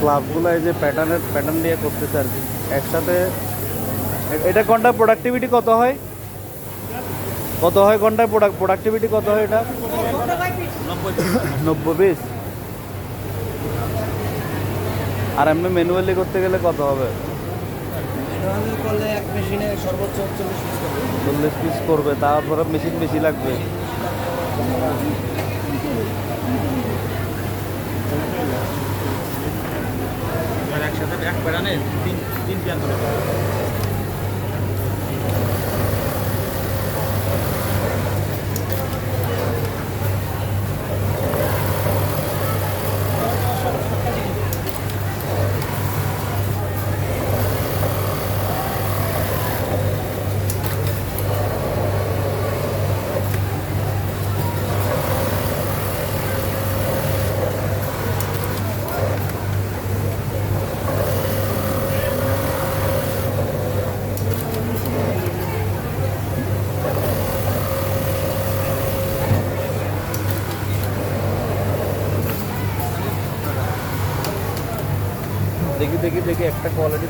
স্লাবগুলো এই যে প্যাটার্নের প্যাটার্ন দিয়ে করতেছে আর কি। একসাথে এটা ঘন্টায় প্রোডাক্টিভিটি কত হয়? কত হয় ঘন্টায়? প্রোডাক্ট প্রোডাক্টিভিটি কত হয় এটা? নব্বই পিস আর এমনি ম্যানুয়ালি করতে গেলে কত হবে? চল্লিশ পিস করবে। তারপরে মেশিন বেশি লাগবে। te das con él, limpiándolo. দেখি দেখি দেখি একটা কোয়ালিটি